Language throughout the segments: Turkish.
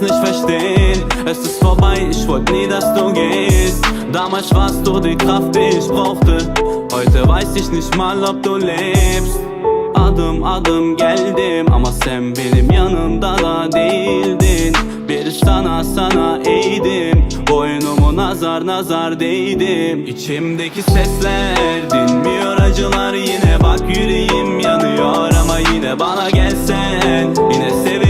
kann's nicht verstehen Es ist vorbei, ich wollte nie, dass du gehst Damals warst du die Kraft, die ich brauchte Heute weiß ich nicht mal, ob du lebst Adım adım geldim ama sen benim yanımda da değildin Bir sana sana eğdim Boynumu nazar nazar değdim İçimdeki sesler dinmiyor acılar Yine bak yüreğim yanıyor ama yine bana gelsen Yine diye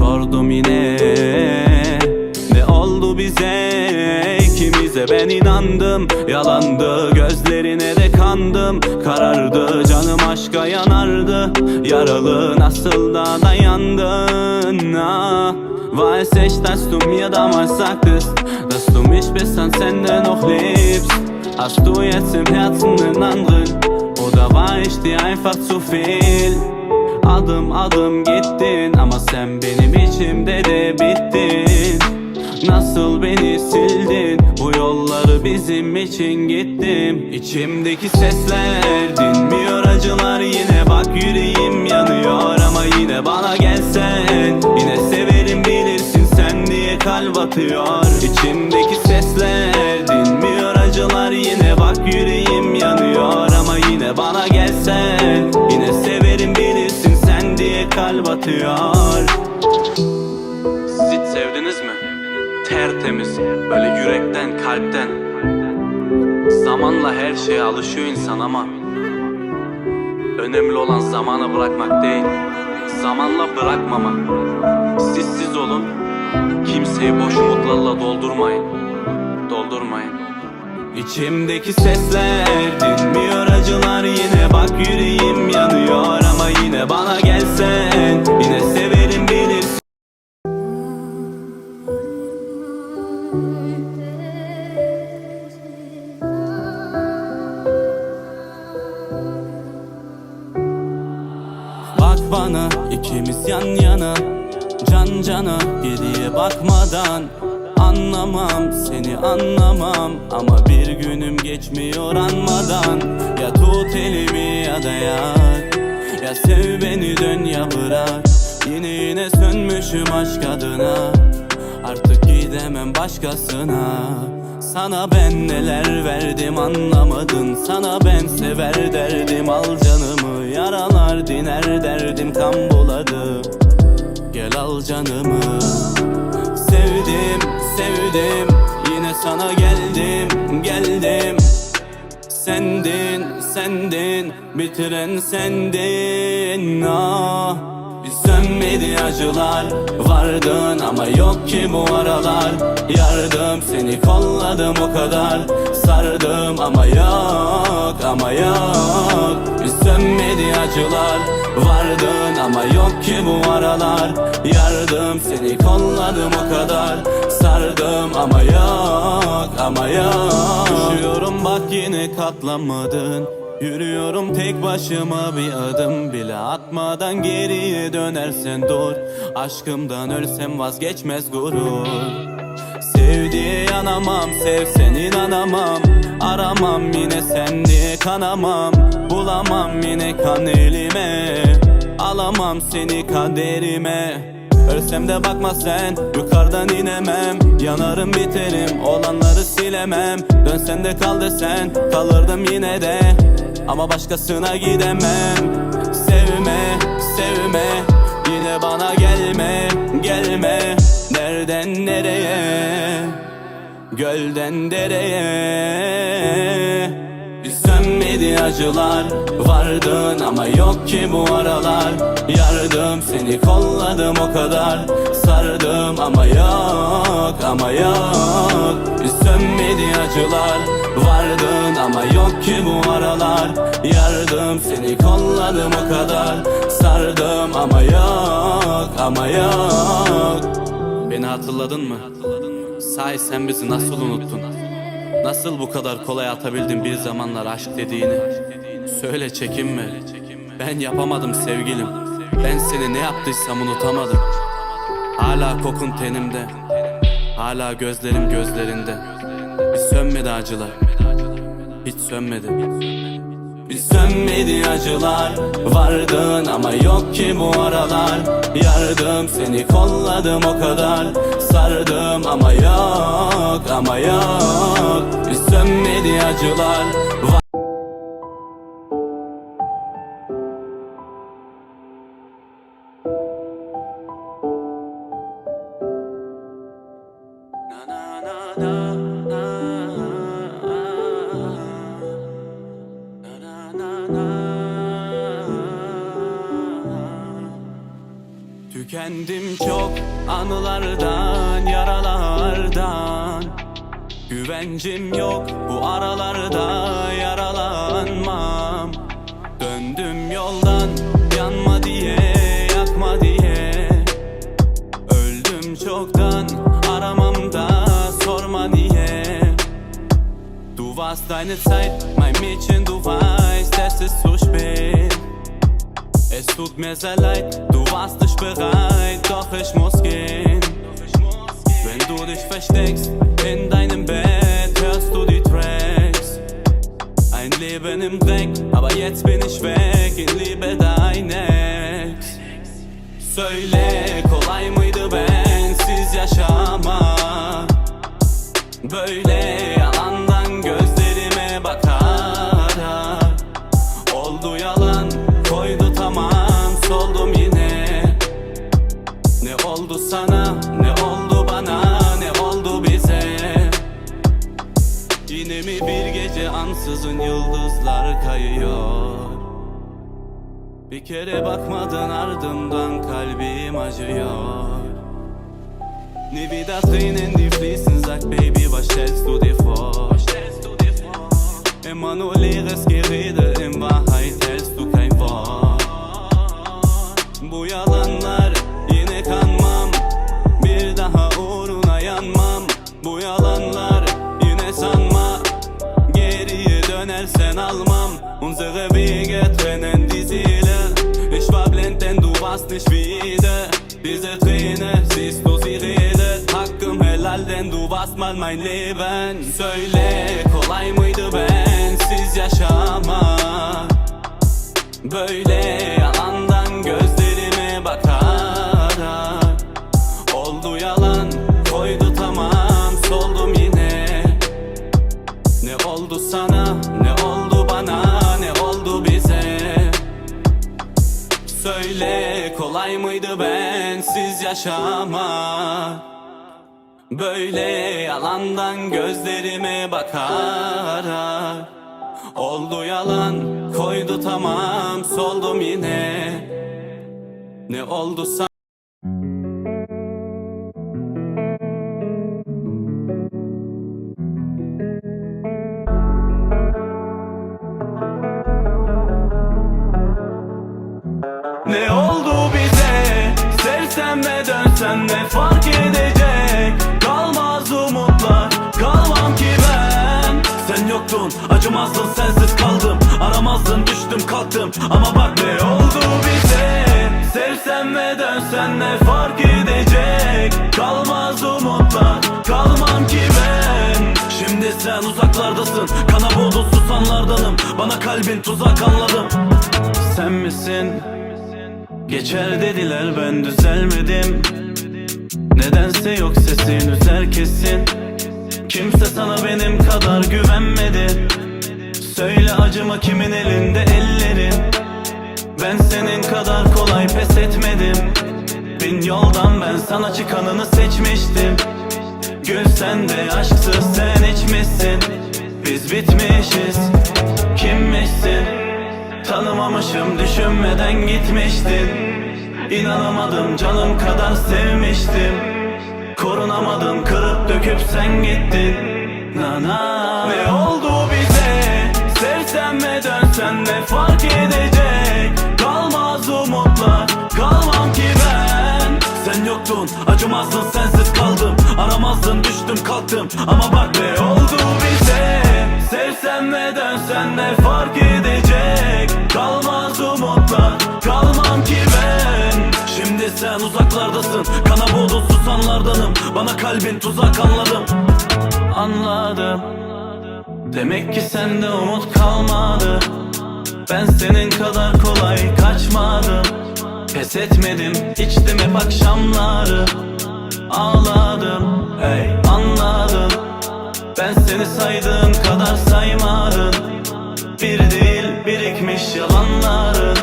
Sordum yine. Ne oldu bize? İkimize ben inandım. Yalandı gözlerine de kandım. Karardı canım aşka yanardı. Yaralı nasıl da dayandın? Ah. Weiß ich, dass du mir damals sagtest Dass du mich bis ans Ende noch liebst Hast du jetzt im Herzen einen anderen Oder war ich dir einfach zu viel Adım adım gittin ama sen benim içimde de bittin. Nasıl beni sildin? Bu yolları bizim için gittim. İçimdeki sesler dinmiyor acılar. Yine bak yüreğim yanıyor Ama yine bana gelsen. Yine severim bilirsin sen diye kalp atıyor? İçimdeki sesler dinmiyor acılar. Yine bak yüreğim yanıyor Ama yine bana gelsen diye kalp atıyor Siz hiç sevdiniz mi? Tertemiz, böyle yürekten, kalpten. Zamanla her şeye alışıyor insan ama Önemli olan zamanı bırakmak değil Zamanla bırakmamak. Siz siz olun Kimseyi boş umutlarla doldurmayın Doldurmayın. İçimdeki sesler dinmiyor acılar yine bak yüreğim yanıyor ama yine bana gelsen yine severim bilirsin Bak bana ikimiz yan yana Can cana geriye bakmadan Anlamam seni anlamam. Ama bir günüm geçmiyor anmadan Ya tut elimi ya da yak Ya sev beni dön ya bırak Yine yine sönmüşüm aşk adına. Artık gidemem başkasına. Sana ben neler verdim anlamadın. Sana ben sever derdim. Al canımı Yaralar diner derdim. Kan buladı. Gel al canımı. Sevdim sevdim. Yine sana geldim geldim. Sendin sendin. Bitiren sendin. Ah Sönmedi acılar. Vardın ama yok ki bu aralar. Yardım seni kolladım o kadar. Sardım ama yok ama yok. Sönmedi acılar. Vardın ama yok ki bu aralar. Yardım seni kolladım o kadar. Sardım ama yok ama yok. Düşüyorum bak yine katlanmadın Yürüyorum tek başıma bir adım bile atmadan geriye dönersen dur. Aşkımdan ölsem vazgeçmez gurur. Sevdiğe yanamam sevsen inanamam. Aramam yine sen diye kanamam. Bulamam yine kan elime. Alamam seni kaderime. Ölsem de bakma sen Yukarıdan inemem. Yanarım biterim Olanları silemem. Dönsen de kal desen Kalırdım yine de Ama başkasına gidemem. Sevme, sevme. Yine bana gelme, gelme. Nereden nereye? Gölden dereye Sönmedi acılar. Vardın ama yok ki bu aralar. Yardım seni kolladım o kadar. Sardım ama yok ama yok. Sönmedi acılar. Vardın ama yok ki bu aralar. Yardım seni kolladım o kadar. Sardım ama yok ama yok. Beni hatırladın mı? Sahi sen bizi nasıl unuttun? Nasıl bu kadar kolay atabildin bir zamanlar aşk dediğini? Söyle çekinme. Ben yapamadım sevgilim. Ben seni ne yaptıysam unutamadım. Hala kokun tenimde. Hala gözlerim gözlerinde. Hiç sönmedi acılar. Hiç sönmedi. Bir sönmedi acılar Vardın ama yok ki bu aralar Yardım seni kolladım o kadar Sardım ama yok ama yok. Bir sönmedi acılar Va- Tükendim çok anılardan, yaralardan. Güvencim yok bu aralarda yaralanmam. Döndüm yoldan yanma diye yakma diye. Öldüm çoktan aramam da sorma niye. Du warst deine Zeit, mein Mädchen, du weißt, es ist zu spät. Es tut mir sehr leid, du warst bereit, doch ich muss gehen. Wenn du dich versteckst in deinem Bett, hörst du die Tracks. Ein Leben im Dreck, aber jetzt bin ich weg in Liebe dein Ex. Söyle kolay kere bakmadın ardımdan kalbim acıyor Nie wieder Tränen, die fließen, Baby, was stellst du dir vor? Immer nur leeres Gerede, in Wahrheit hältst du kein Wort. Bu yalanlar yine kanmam, bir daha uğruna yanmam. Bu yalanlar yine sanma, geriye dönersen almam. Unsere Wege trennen nicht wieder. Diese Träne, siehst du, sie redet. Hakkım helal, denn du warst mal mein Leben. Söyle, kolay mıydı bensiz yaşamak? Böyle kolay mıydı bensiz yaşamak. Böyle yalandan gözlerime bakarak. Oldu yalan, koydu tamam, soldum yine. Ne oldu sana kalktım Ama bak ne oldu bize? Sevsem ve dönsem ne fark edecek? Kalmaz umutlar, kalmam ki ben Şimdi sen uzaklardasın Kana boğdu susanlardanım Bana kalbin tuzak anladım Sen misin? Geçer dediler ben düzelmedim Nedense yok sesin üzer kesin Kimse sana benim kadar güvenmedi Söyle acıma kimin elinde ellerin? Ben senin kadar kolay pes etmedim. Bin yoldan ben sana çıkanını seçmiştim. Gül sen de aşksız sen içmişsin. Biz bitmişiz. Kimmişsin? Tanımamışım düşünmeden gitmiştin. İnanamadım canım kadar sevmiştim. Korunamadım kırıp döküp sen gittin. Na na. Ne oldu dönsen ne fark edecek. Kalmaz umutlar kalmam ki ben. Sen yoktun acımazdın sensiz kaldım. Aramazdın düştüm kalktım. Ama bak ne oldu bize. Sevsen mi dönsen ne fark edecek. Kalmaz umutlar kalmam ki ben. Şimdi sen uzaklardasın Kana boğdun susanlardanım. Bana kalbin tuzak anladım. Anladım. Demek ki sende umut kalmadı Ben senin kadar kolay kaçmadım. Pes etmedim içtim hep akşamları. Ağladım hey anladım. Ben seni saydığım kadar saymadım. Bir değil birikmiş yalanların.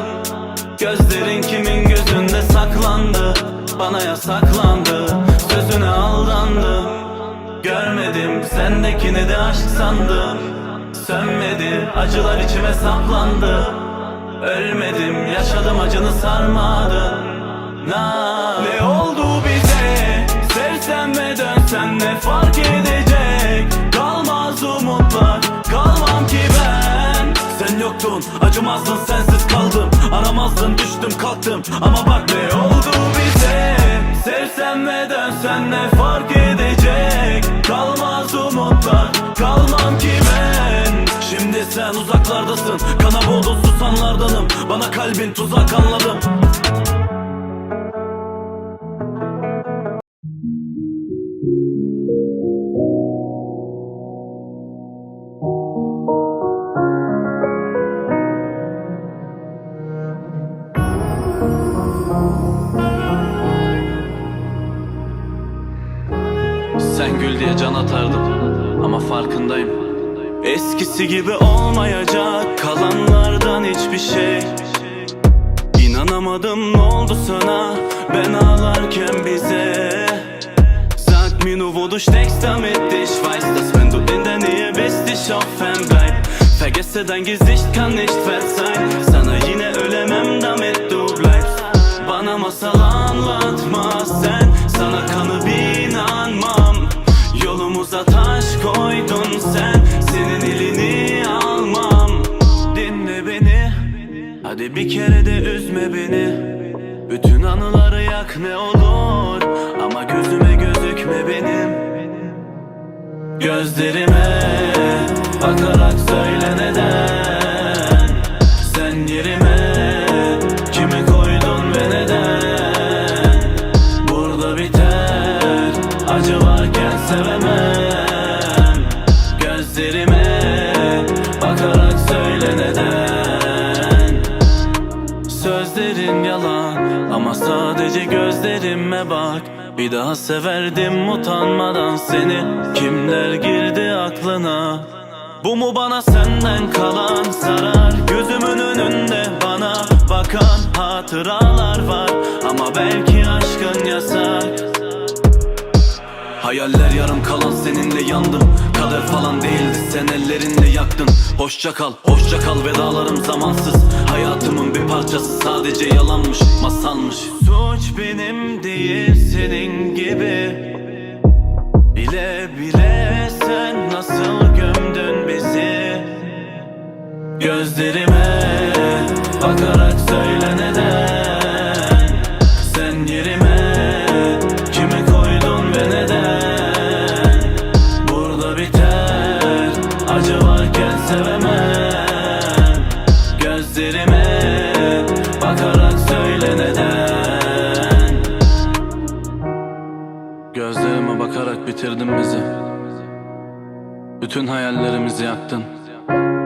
Gözlerin kimin gözünde saklandı? Bana yasaklandı Sözüne aldandım Görmedim sendekini de aşk sandım Sönmedi acılar içime saplandı. Ölmedim yaşadım acını sarmadı. Na. Ne oldu bize? Sevsen mi dönsen ne fark edecek? Kalmaz umutlar kalmam ki ben. Sen yoktun acımazdın sensiz kaldım. Aramazdın düştüm kalktım. Ama bak ne oldu bize? Sevsen mi dönsen ne kalbin tuzak anladım. Sen gül diye can atardım ama farkındayım. Eskisi gibi olmayacak kalanlardan hiçbir şey İnanamadım ne oldu sana? Ben ağlarken bize. Sag mir nur wo du steckst damit ich weiß Dass wenn du in der Nähe bist ich auch fern bleib Vergesse dein Gesicht kann nicht verzeihen Sana yine ölemem damit du bleibst. Bana masal anlatma sen. Sana kanıp inanmam Yolumuza taş koydun sen Bir kere de üzme beni. Bütün anıları yak ne olur. Ama gözüme gözükme benim. Gözlerime bakarak söyle neden Daha severdim utanmadan seni. Kimler girdi aklına? Bu mu bana senden kalan zarar? Gözümün önünde bana bakan hatıralar var. Ama belki aşkın yasak Hayaller yarım kalan seninle yandım Kader falan değildi. Sen ellerinle yaktın. Hoşça kal, hoşça kal. Vedalarım zamansız. Hayatımın bir parçası. Sadece yalanmış, masalmış. Suç benim değil senin gibi. Bile bile sen nasıl gömdün bizi? Gözlerime bakarak söyle neden Gözlerime bakarak söyle neden? Gözlerime bakarak bitirdin bizi. Bütün hayallerimizi yaktın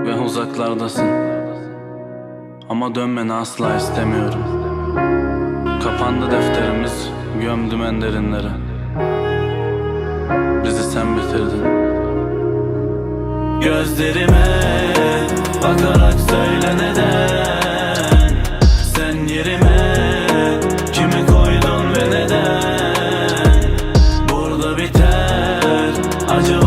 ve uzaklardasın. Ama dönmeni asla istemiyorum. Kapandı defterimiz, gömdüm en derinlere. Bizi sen bitirdin Gözlerime bakarak söyle neden? Sen yerime kimi koydun ve neden? Burada biter acı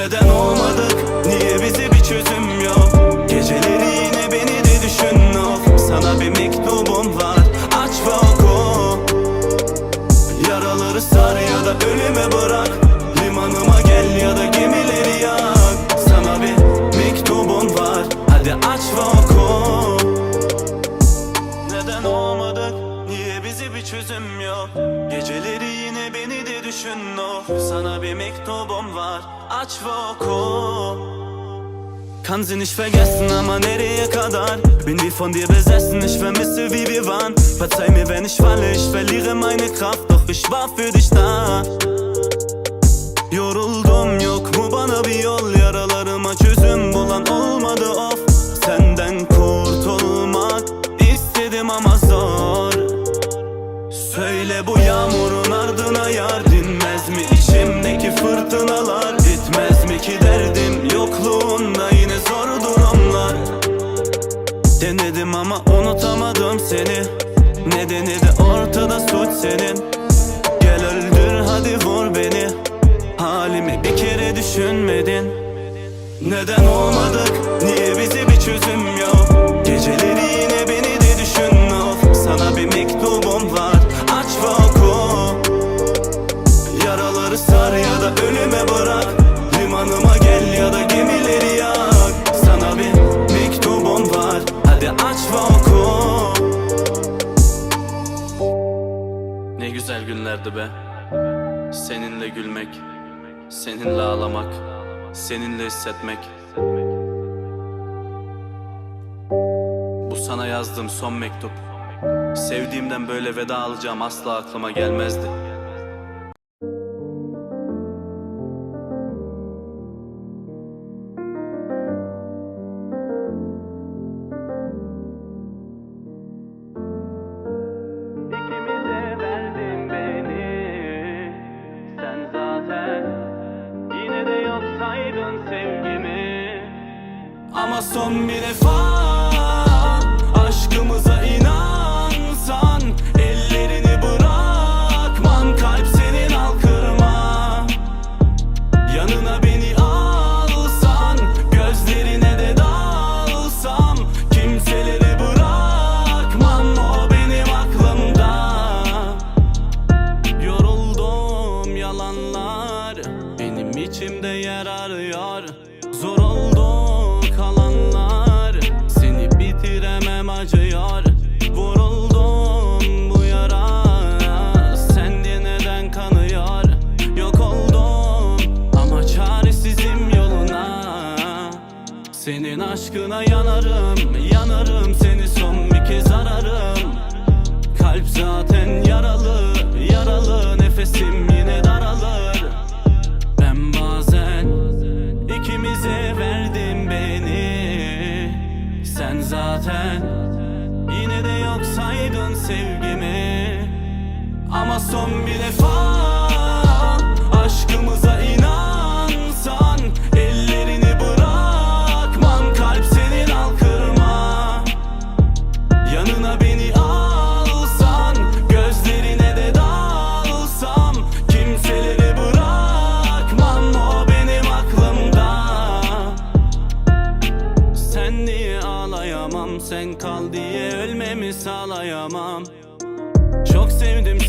Neden olmadık? Niye bize bir çözüm yok? Geceleri yine beni de düşün of Sana bir mektubum var aç ve oku. Yaraları sar ya da ölüme bırak. Limanıma gel ya da gemileri yak. Sana bir mektubum var Hadi aç ve oku. Neden olmadık? Niye bizi bir çözüm yok? Geceleri düşün of Sana bir mektubum var. Aç ve oku. Kann sie nicht vergessen, aber nereye kadar? Bin wie von dir besessen, ich vermisse wie wir waren Verzeih mir, wenn ich falle, ich verliere meine Kraft Doch ich war für dich da Yoruldum yok mu bana bir yol? Yaralarıma çözüm bulan olmadı of Neden olmadık? Niye bize bir çözüm yok? Geceleri yine beni de düşün of. Sana bir mektubum var aç ve oku. Yaraları sar ya da ölüme bırak. Limanıma gel ya da gemileri yak. Sana bir mektubum var Hadi aç ve oku. Ne güzel günlerdi be. Seninle gülmek Seninle ağlamak Seninle hissetmek. Bu sana yazdığım son mektup. Sevdiğimden böyle veda alacağım asla aklıma gelmezdi Senin aşkına yanarım Yanarım seni son bir kez ararım. Kalp zaten yaralı Yaralı nefesim yine daralır. Ben bazen ikimize verdim beni. Sen zaten yine de yok saydın sevgimi. Ama son bir defa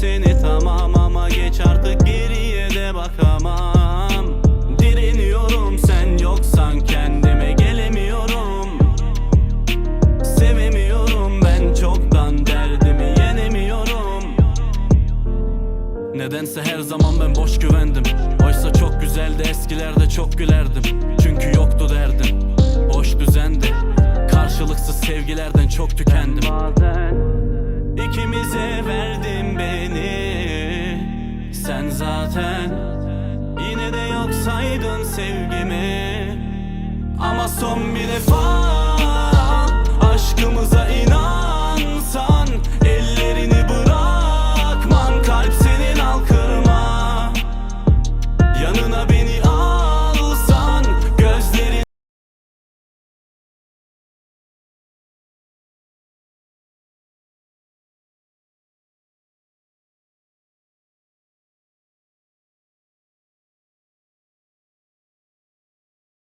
seni tamam ama geç artık geriye de bakamam. Direniyorum sen yoksan kendime gelemiyorum. Sevemiyorum ben çoktan derdimi yenemiyorum. Nedense her zaman ben boş güvendim. Oysa çok güzeldi eskilerde çok gülerdim. Çünkü yoktu derdim. Boş düzendi Karşılıksız sevgilerden çok tükendim. Bazen zaten. Yine de yok saydın sevgimi. Ama son bir defa Aşkımıza inan